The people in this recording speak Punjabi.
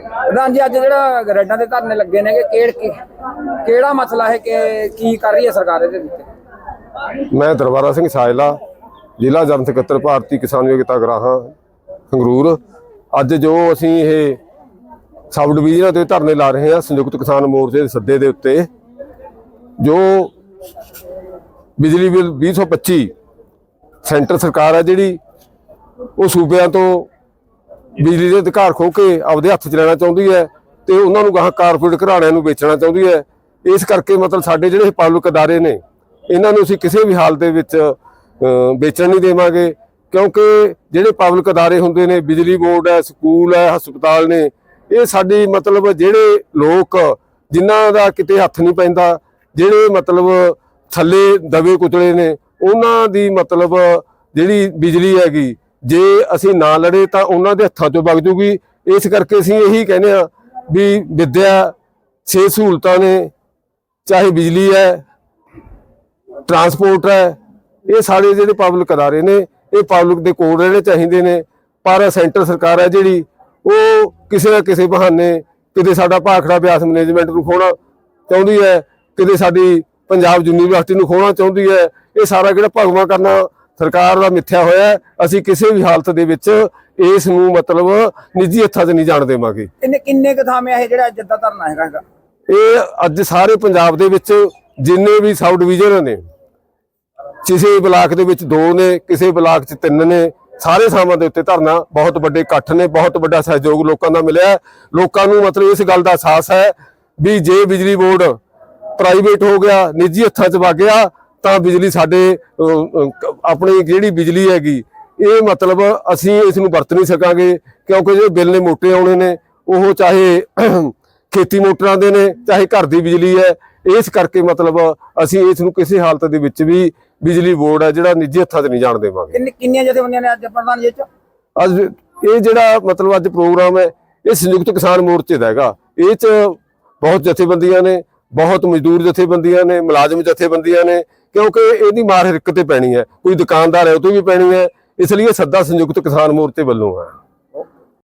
ਪ੍ਰਧਾਨ ਜੀ ਅੱਜ ਜਿਹੜਾ ਗਰੇਡਾਂ ਦੇ ਧਰਨੇ ਲੱਗੇ ਨੇ ਕਿ ਕਿਹੜਾ ਮਸਲਾ ਹੈ ਕਿ ਕੀ ਕਰ ਰਹੀ ਹੈ ਸਰਕਾਰ ਇਹਦੇ ਵਿੱਚ? ਮੈਂ ਦਰਬਾਰਾ ਸਿੰਘ ਸਾਇਲਾ, ਜ਼ਿਲ੍ਹਾ ਜਨ ਸਕੱਤਰ ਭਾਰਤੀ ਕਿਸਾਨ ਯੋਗਤਾ ਗਰਾਹਾਂ, ਸੰਗਰੂਰ। ਅੱਜ ਜੋ ਅਸੀਂ ਇਹ ਸਬ ਡਿਵੀਜ਼ਨਾਂ ਤੇ ਧਰਨੇ ਲਾ ਰਹੇ ਹਾਂ, ਸੰਯੁਕਤ ਕਿਸਾਨ ਮੋਰਚੇ ਦੇ ਸੱਦੇ ਦੇ ਉੱਤੇ, ਜੋ ਬਿਜਲੀ ਬਿੱਲ 2025 ਸੈਂਟਰ ਸਰਕਾਰ ਹੈ ਜਿਹੜੀ, ਉਹ ਸੂਬਿਆਂ ਤੋਂ ਬਿਜਲੀ ਦੇ ਅਧਿਕਾਰ ਖੋ ਕੇ ਆਪਦੇ ਹੱਥ 'ਚ ਲੈਣਾ ਚਾਹੁੰਦੀ ਹੈ ਤੇ ਉਹਨਾਂ ਨੂੰ ਗਾਹ ਕਾਰਪੋਰੇਟ ਘਰਾਣਿਆਂ ਨੂੰ ਵੇਚਣਾ ਚਾਹੁੰਦੀ ਹੈ। ਇਸ ਕਰਕੇ ਮਤਲਬ ਸਾਡੇ ਜਿਹੜੇ ਪਬਲਿਕ ਅਦਾਰੇ ਨੇ, ਇਹਨਾਂ ਨੂੰ ਅਸੀਂ ਕਿਸੇ ਵੀ ਹਾਲਤ ਦੇ ਵਿੱਚ ਵੇਚਣ ਨਹੀਂ ਦੇਵਾਂਗੇ। ਕਿਉਂਕਿ ਜਿਹੜੇ ਪਬਲਿਕ ਅਦਾਰੇ ਹੁੰਦੇ ਨੇ, ਬਿਜਲੀ ਬੋਰਡ ਹੈ, ਸਕੂਲ ਹੈ, ਹਸਪਤਾਲ ਨੇ, ਇਹ ਸਾਡੀ ਮਤਲਬ ਜਿਹੜੇ ਲੋਕ, ਜਿਨ੍ਹਾਂ ਦਾ ਕਿਤੇ ਹੱਥ ਨਹੀਂ ਪੈਂਦਾ, ਜਿਹੜੇ ਮਤਲਬ ਥੱਲੇ ਦਵੇ ਕੁਚਲੇ ਨੇ, ਉਹਨਾਂ ਦੀ ਮਤਲਬ ਜਿਹੜੀ ਬਿਜਲੀ ਹੈਗੀ ਜੇ ਅਸੀਂ ਨਾ ਲੜੇ ਤਾਂ ਉਹਨਾਂ ਦੇ ਹੱਥਾਂ ਚੋਂ ਵਗ ਜੂਗੀ। ਇਸ ਕਰਕੇ ਅਸੀਂ ਇਹੀ ਕਹਿੰਦੇ ਆ ਵੀ ਵਿਦਿਆ ਛੇ ਸਹੂਲਤਾਂ ਨੇ, ਚਾਹੇ ਬਿਜਲੀ ਹੈ, ਟਰਾਂਸਪੋਰਟ ਹੈ, ਇਹ ਸਾਰੇ ਜਿਹੜੇ ਪਬਲਿਕ ਅਦਾਰੇ ਨੇ, ਇਹ ਪਬਲਿਕ ਦੇ ਕੋਲ ਰਹਿਣੇ ਚਾਹੀਦੇ ਨੇ। ਪਰ ਸੈਂਟਰ ਸਰਕਾਰ ਹੈ ਜਿਹੜੀ, ਉਹ ਕਿਸੇ ਨਾ ਕਿਸੇ ਬਹਾਨੇ ਕਿਤੇ ਸਾਡਾ ਭਾਖੜਾ ਬਿਆਸ ਮੈਨੇਜਮੈਂਟ ਨੂੰ ਖੋਣਾ ਚਾਹੁੰਦੀ ਹੈ, ਕਿਤੇ ਸਾਡੀ ਪੰਜਾਬ ਯੂਨੀਵਰਸਿਟੀ ਨੂੰ ਖੋਣਾ ਚਾਹੁੰਦੀ ਹੈ। ਇਹ ਸਾਰਾ ਜਿਹੜਾ ਭਗਵਾ ਕਰਨਾ ਸਰਕਾਰ ਦਾ ਮਿੱਥਿਆ ਹੋਇਆ। ਅਸੀਂ ਕਿਸੇ ਵੀ ਹਾਲਤ ਦੇ ਵਿੱਚ ਇਸ ਨੂੰ ਮਤਲਬ ਨਿੱਜੀ ਹੱਥਾਂ 'ਚ ਨਹੀਂ ਜਾਣ ਦੇਵਾਂਗੇ ਕਿੰਨੇ ਕਿੰਨੇ ਕੁ ਥਾਂ 'ਮੇ ਇਹ ਜਿਹੜਾ ਅੱਜ ਦਾ ਧਰਨਾ ਹੈਗਾ ਇਹ ਅੱਜ ਸਾਰੇ ਪੰਜਾਬ ਦੇ ਵਿੱਚ ਜਿੰਨੇ ਵੀ ਸਬ ਡਿਵੀਜ਼ਨ ਨੇ ਕਿਸੇ ਬਲਾਕ ਦੇ ਵਿੱਚ ਦੋ ਨੇ ਕਿਸੇ ਬਲਾਕ 'ਚ ਤਿੰਨ ਨੇ ਸਾਰੇ ਥਾਵਾਂ ਦੇ ਉੱਤੇ ਧਰਨਾ ਬਹੁਤ ਵੱਡੇ ਇਕੱਠ ਨੇ ਬਹੁਤ ਵੱਡਾ ਸਹਿਯੋਗ ਲੋਕਾਂ ਦਾ ਮਿਲਿਆ। ਲੋਕਾਂ ਨੂੰ ਮਤਲਬ ਇਸ ਗੱਲ ਦਾ ਅਹਿਸਾਸ ਹੈ ਵੀ ਜੇ ਬਿਜਲੀ ਬੋਰਡ ਪ੍ਰਾਈਵੇਟ ਹੋ ਗਿਆ ਨਿੱਜੀ ਹੱਥਾਂ 'ਚ ਵਗ ਗਿਆ ਤਾਂ ਬਿਜਲੀ ਸਾਡੇ ਆਪਣੀ ਜਿਹੜੀ ਬਿਜਲੀ ਹੈਗੀ ਇਹ ਮਤਲਬ ਅਸੀਂ ਇਸ ਨੂੰ ਵਰਤ ਨਹੀਂ ਸਕਾਂਗੇ ਕਿਉਂਕਿ ਜਿਹੜੇ ਬਿੱਲ ਨੇ ਮੋਟੇ ਆਉਣੇ ਨੇ ਉਹ ਚਾਹੇ ਖੇਤੀ ਮੋਟਰਾਂ ਦੇ ਨੇ ਚਾਹੇ ਘਰ ਦੀ ਬਿਜਲੀ ਹੈ ਇਸ ਕਰਕੇ ਮਤਲਬ ਅਸੀਂ ਇਸ ਨੂੰ ਕਿਸੇ ਹਾਲਤ ਦੇ ਵਿੱਚ ਵੀ ਬਿਜਲੀ ਬੋਰਡ ਹੈ ਜਿਹੜਾ ਨਿੱਜੀ ਹੱਥਾਂ 'ਚ ਨਹੀਂ ਜਾਣ ਦੇਵਾਂਗੇ। ਕਿੰਨੇ ਕਿੰਨੀਆਂ ਜਥੇਬੰਦੀਆਂ ਨੇ ਅੱਜ ਪ੍ਰਧਾਨ ਜੀ 'ਚ ਅੱਜ ਇਹ ਜਿਹੜਾ ਮਤਲਬ ਅੱਜ ਪ੍ਰੋਗਰਾਮ ਹੈ ਇਹ ਸੰਯੁਕਤ ਕਿਸਾਨ ਮੋਰਚੇ ਦਾ ਹੈਗਾ। ਇਹ 'ਚ ਬਹੁਤ ਜਥੇਬੰਦੀਆਂ ਨੇ ਬਹੁਤ ਮਜ਼ਦੂਰ ਜਥੇਬੰਦੀਆਂ ਨੇ ਮੁਲਾਜ਼ਮ ਜਥੇਬੰਦੀਆਂ ਨੇ ਕਿਉਂਕਿ ਇਹਦੀ ਮਾਰ ਹਿਰਕ ਤੇ ਪੈਣੀ ਹੈ। ਕੋਈ ਦੁਕਾਨਦਾਰ ਹੈ, ਉਹ ਤੋਂ ਵੀ ਪੈਣੀ ਹੈ। ਇਸ ਲਈ ਇਹ ਸੱਦਾ ਸੰਯੁਕਤ ਕਿਸਾਨ ਮੋਰਚੇ ਵੱਲੋਂ ਹੈ।